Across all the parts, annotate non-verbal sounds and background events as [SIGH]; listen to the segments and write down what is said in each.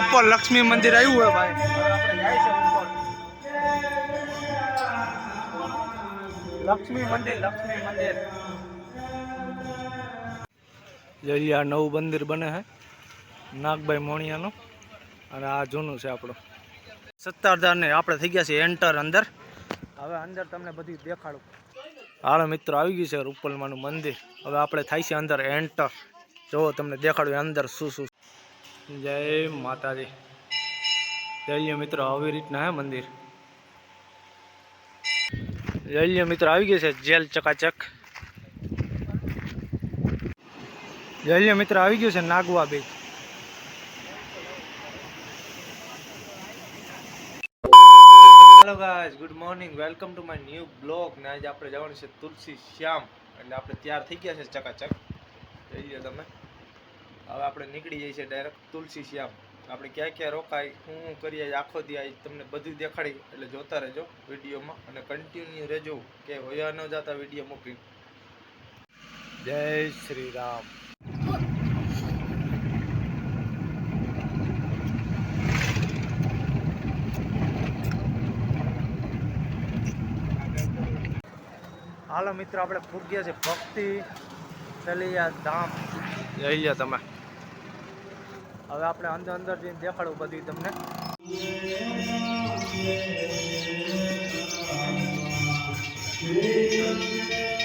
ઉપર લક્ષ્મી મંદિર આવ્યું હોય ભાઈ. લક્ષ્મી આ નવું મંદિર બને છે નાગભાઈ મોણિયાનું. અને આ જૂનું છે આપણું. સત્તાધારને આપણે થઈ ગયા છીએ એન્ટર અંદર. હવે અંદર તમને બધું દેખાડું. હાલો મિત્રો, આવી ગયું છે રૂપલમાનું મંદિર. હવે આપણે થાય છે અંદર એન્ટર જો તમને દેખાડું અંદર શું શું જય માતાજી. જય મિત્રો, આવી રીતના હે મંદિર. જય મિત્રો, આવી ગયું છે જેલ ચકાચક. જય મિત્ર, આવી ગયું છે Nagwa beach hello guys good morning welcome to my new blog ને આજે આપણે જવાનું છે તુલસી શ્યામ. એટલે આપણે તૈયાર થઈ ગયા છે ચકાચક. જઈ તમે. હવે આપણે નીકળી જઈએ છીએ ડાયરેક્ટ તુલસી શ્યામ. આપણે ક્યાં ક્યાં રોકાય શું શું કરીએ આખો દી તમને બધું દેખાડી, એટલે જોતા રહેજો વિડીયોમાં અને કન્ટિન્યુ રહેજો, કે હોયા ન જતા વીડિયો મૂકી જય શ્રી રામ હાલો મિત્રો, આપણે પૂગ્યા છે ભક્તિ ચલિયા ધામ. જઈ લો તમે. હવે આપણે અંદર અંદર જઈને દેખાડું બધી તમને. લક્ષ્મી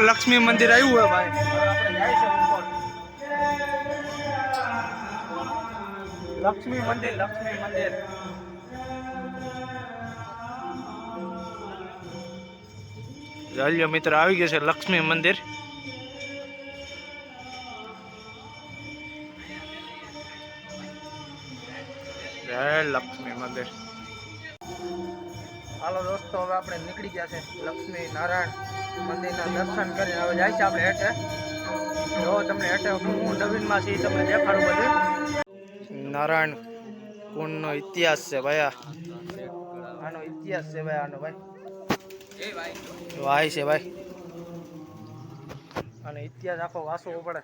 ઉપર લક્ષ્મી મંદિર આવ્યું હોય ભાઈ હવે આપણે જાય છે ઉપર લક્ષ્મી મંદિર લક્ષ્મી મંદિર જલ્યો મિત્ર આવી ગયો છે લક્ષ્મી મંદિર જય લક્ષ્મી મંદિર હાલો દોસ્તો હવે આપણે નીકળી ગયા છે લક્ષ્મી નારાયણ મંદિરના દર્શન કરીને. હવે જાય છે આપણે હેઠે. જો તમને હેઠે હું નવીનમાં છીએ તમને દેખાડું બધું. નારાયણ કુંડનો ઇતિહાસ છે ભાઈ. આનો ઇતિહાસ છે ભાઈ આનો ભાઈ. ભાઈ. છે ભાઈ. અને ઇતિહાસ આખો વાંચવો પડે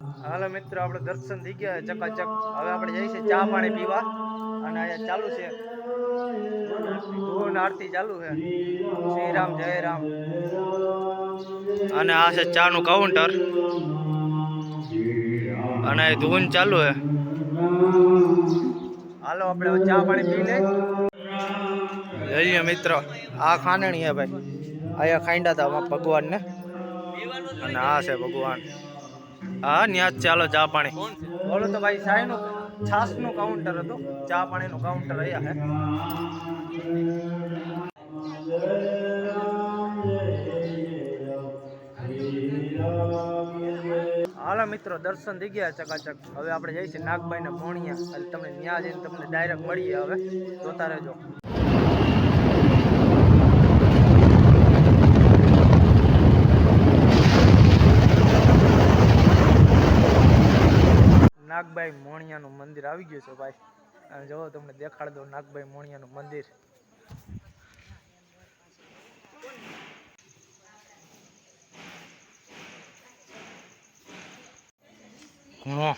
હાલો મિત્રો, આપણે દર્શન થઈ ગયા ચકાચક. હવે આપણે છીએ ચા પાણી પીવા. અને અહીંયા ચાલુ છે. ધૂન આરતી ચાલુ છે. શ્રી રામ, જય રામ. અને આ છે ચાનું કાઉન્ટર અને ધૂન ચાલુ છે. હાલો, આપણે ચા પાણી પી લે જઈએ મિત્ર. આ ખાંડણી છે ભાઈ. અહીંયા ખાંડા હતા ભગવાન ભગવાનને. અને આ છે ભગવાન. હા ન્યા ચાલો, ચા પાણી. બોલો તો ભાઈ સાઈનું છાસનું કાઉન્ટર હતું. ચા પાણીનું કાઉન્ટર અહીંયા હે હાલો મિત્રો, દર્શન થઈ ગયા ચકાચક. હવે આપણે જઈશું નાગભાઈ ને ભોણિયા. એટલે તમને ન્યા જઈને તમને ડાયરેક્ટ મળીએ હવે. જોતા રહેજો. નાગભાઈ મોણિયાનું મંદિર આવી ગયું છે ભાઈ. અને જો તમને દેખાડ દો નાગભાઈ મોણિયાનું મંદિર. ઘણો.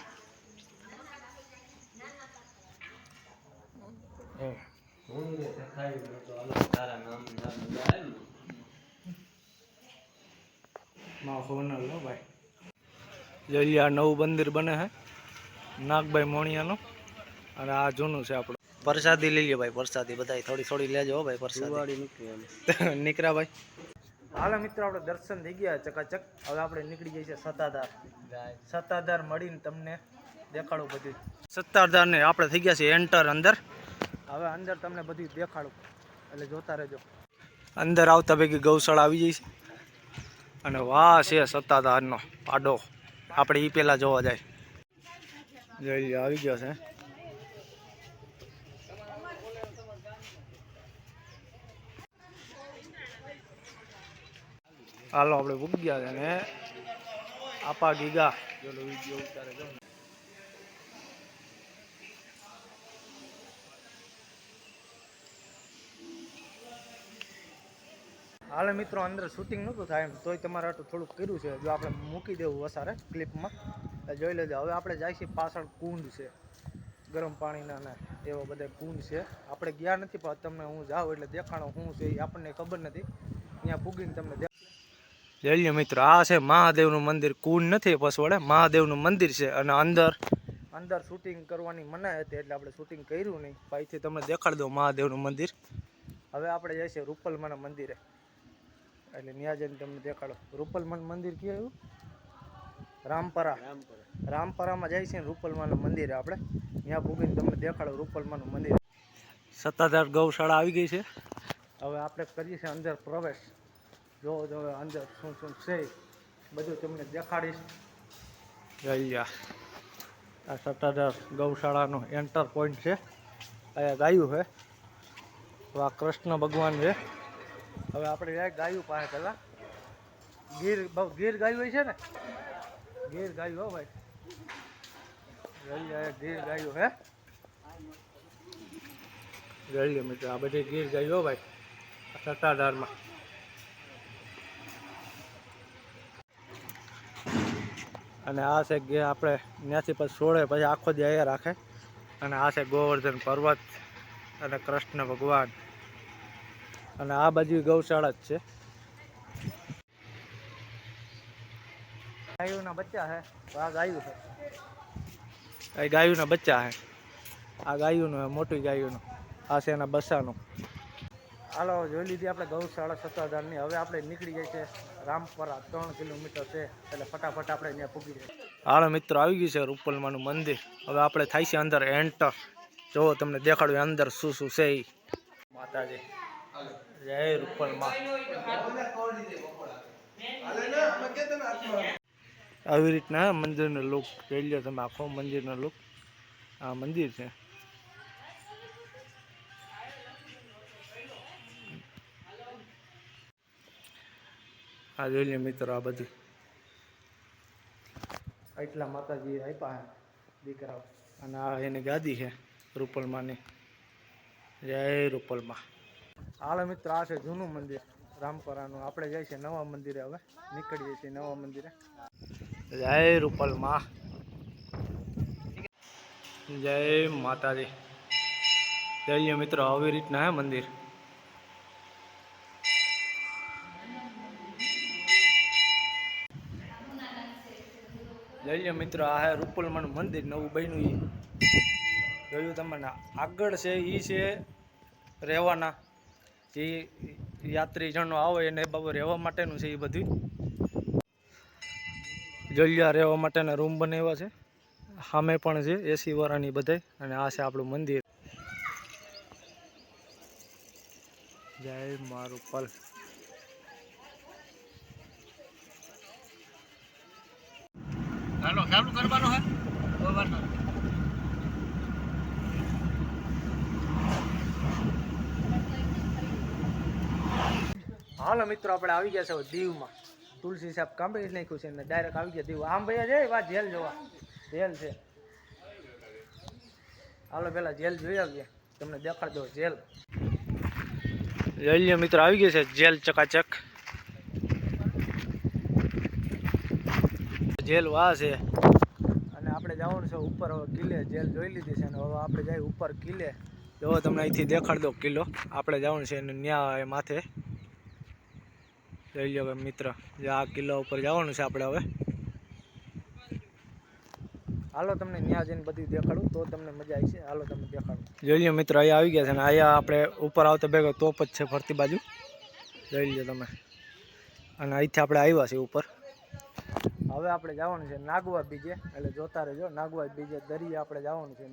આ નવું મંદિર બને છે નાગભાઈ મોણિયાનું. અને આ જૂનું છે આપણું. પ્રસાદી લઈ લે ભાઈ પ્રસાદી. બધા થોડી થોડી લેજો ભાઈ પ્રસાદી. [LAUGHS] નીકળ્યા ભાઈ. હાલો મિત્રો આપણે દર્શન થઈ ગયા ચકાચક. હવે આપણે નીકળી જઈએ છીએ સત્તાધાર. સત્તાધાર મળીને તમને દેખાડું બધું. સત્તાધારને આપણે થઈ ગયા છે એન્ટર અંદર. હવે અંદર તમને બધું દેખાડું. એટલે જોતા રહેજો. અંદર આવતા ભેગી ગૌશાળા આવી જઈ છે. અને વાહ છે સત્તાધારનો પાડો આપણે એ પહેલાં જોવા જાય. જોઈ આવી ગયો છે. હાલો, આપણે ભૂગ ગયા છે ને. આપા ગીગા. ચલો વીડિયો ઉતારે જો હાલે મિત્રો, અંદર શૂટિંગ નહોતું થાય એમ, તોય તમારે આટલું થોડુંક કર્યું છે. જો આપણે મૂકી દેવું વસારે ક્લિપમાં જોઈ લેજો. હવે આપણે જાય પાછળ કુંડ છે. ગરમ પાણીના ને એવા બધા કુંડ છે. આપણે ગયા નથી પણ તમને હું જાઉં એટલે દેખાણો શું છે એ આપણને ખબર નથી. ત્યાં પૂગીને તમને દે જઈ લો મિત્રો આ છે મહાદેવનું મંદિર. કુંડ નથી પસવડે મહાદેવનું મંદિર છે અને અંદર અંદર શૂટિંગ કરવાની મનાઈ હતી એટલે આપણે શૂટિંગ કર્યું નહીં. અહીંથી તમને દેખાડી દઉં મહાદેવનું મંદિર. હવે આપણે જઈએ છીએ રૂપલમાના મંદિરે. એટલે ત્યાં જઈને તમને દેખાડો. રૂપલમાનું મંદિર ક્યાં રામપરા. રામપરામાં જાય છે ને રૂપલમાનું મંદિર આપણે. ત્યાં પૂગીને તમને દેખાડો રૂપલમાનું મંદિર. સત્તાધાર ગૌશાળા આવી ગઈ છે. હવે આપણે કરીએ છીએ અંદર પ્રવેશ. જો હવે અંદર શું શું છે બધું તમને દેખાડીશ. જઈ જા આ સત્તાધાર ગૌશાળાનો એન્ટર પોઈન્ટ છે. અહીંયા ગાયું છે. આ કૃષ્ણ ભગવાન છે. હવે આપણે જાય ગાયું પાસે પહેલાં ગીર ગીર ગાયું હોય છે ને? ગીર ગાયું હો ભાઈ. જઈ આ ગીર ગાયું હે. લે મિત્રો, આ બધી ગીર ગાયું હો ભાઈ સત્તાધારમાં. અને આ છે કે આપણે ત્યાંથી પછી છોડે પછી આખો દી રાખે. અને આ છે ગોવર્ધન પર્વત અને કૃષ્ણ ભગવાન. અને આ બાજુ ગૌશાળા જ છે. ગાયોના બચ્ચા છે આ ગાયું છે આ ગાયુના બચ્ચા છે આ ગાયુંનું છે મોટી ગાયુંનું આ છે એના બસાનું હાલો જોઈ લીધી આપણે ગૌશાળા સત્તાધારની હવે આપણે નીકળી જાય છે રામપરા ત્રણ કિલોમીટર છે એટલે ફટાફટ આપણે ત્યાં પૂગી જાય હાલો મિત્રો આવી ગયું છે રૂપલમાનું મંદિર હવે આપણે થાય છે અંદર એન્ટર જો તમને દેખાડું અંદર શું શું છે એ માતાજી જય રૂપલમાં આવી રીતના મંદિરનો લુક જોઈ લો તમે, આખો મંદિરનો લુક આ મંદિર છે. આ જોઈ લે મિત્રો આ બધું. એટલા માતાજી આપ્યા દીકરા અને આ એની ગાદી છે રૂપલમાની. જય રૂપલમાં. હાલો મિત્રો, આ છે જૂનું મંદિર. રામપરાનું. આપણે જાય છે નવા મંદિરે હવે. નીકળીએ છીએ નવા મંદિરે. જય રૂપલમાં. જય માતાજી. જય મિત્રો, આવી રીતના હે મંદિર. જય મિત્રો, આ હે રૂપલમાનું મંદિર, નવું બન્યું એ જોયું તમને? આગળ છે એ છે રહેવાના. જે યાત્રીજનો આવે એને બાબુ રહેવા માટેનું છે એ બધું. જલિયા રહેવા માટેના રૂમ બનાવ્યા છે. સામે પણ છે એસી વાળાની બધાય, અને આ છે આપણું મંદિર. જય મારું પલ. હાલો, ચાલુ કરવાનો હે હાલો મિત્રો આપણે આવી ગયા છે દીવમાં. તુલસી સાહેબ કાંબળી નાખ્યું છે ને ડાયરેક્ટ આવી ગયા દીવ. આમ ભાઈ જાય વાત જેલ જોવા. જેલ છે. હાલો પેલા જેલ જોઈ આવીએ. તમને દેખાડ દો જેલ. જઈ મિત્રો આવી ગયો છે જેલ ચકાચક. જેલ વા છે. અને આપણે જવાનું છે ઉપર હવે કિલ્લે. જેલ જોઈ લીધી છે અને હવે આપણે જઈએ ઉપર કિલ્લે. જો તમને અહીંથી દેખાડ દો કિલ્લો. આપણે જવાનું છે ન્યા માથે. જોઈ લો મિત્ર. જે આ કિલ્લા ઉપર જવાનું છે આપણે હવે. હાલો તમને ત્યાં જઈને બધું દેખાડું, તો તમને મજા આવી છે. હાલો તમને દેખાડું. જોઈ લો મિત્ર, અહીંયા આવી ગયા છે ને, અહીંયા આપણે ઉપર આવતા ભેગો તોપ જ છે ફરતી બાજુ. જોઈ લો તમે. અને અહીંથી આપણે આવ્યા છીએ ઉપર. હવે આપણે જવાનું છે નાગવા બીજે, એટલે જોતા રહેજો, નાગવા બીજે દરિયે આપણે જવાનું છે.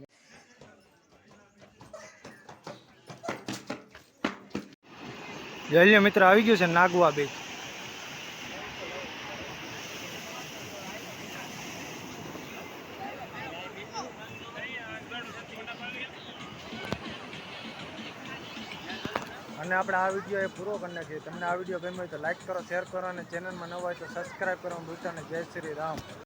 લો મિત્ર, આવી ગયું છે નાગવા બીચ અને આપણે આ વીડિયો એ પૂરો કરી નાખીએ. તમને આ વીડિયો ગમ્યો હોય તો લાઈક કરો શેર કરો અને ચેનલમાં નવા હોય તો સબસ્ક્રાઈબ ભૂલતા નહીં જય શ્રી રામ.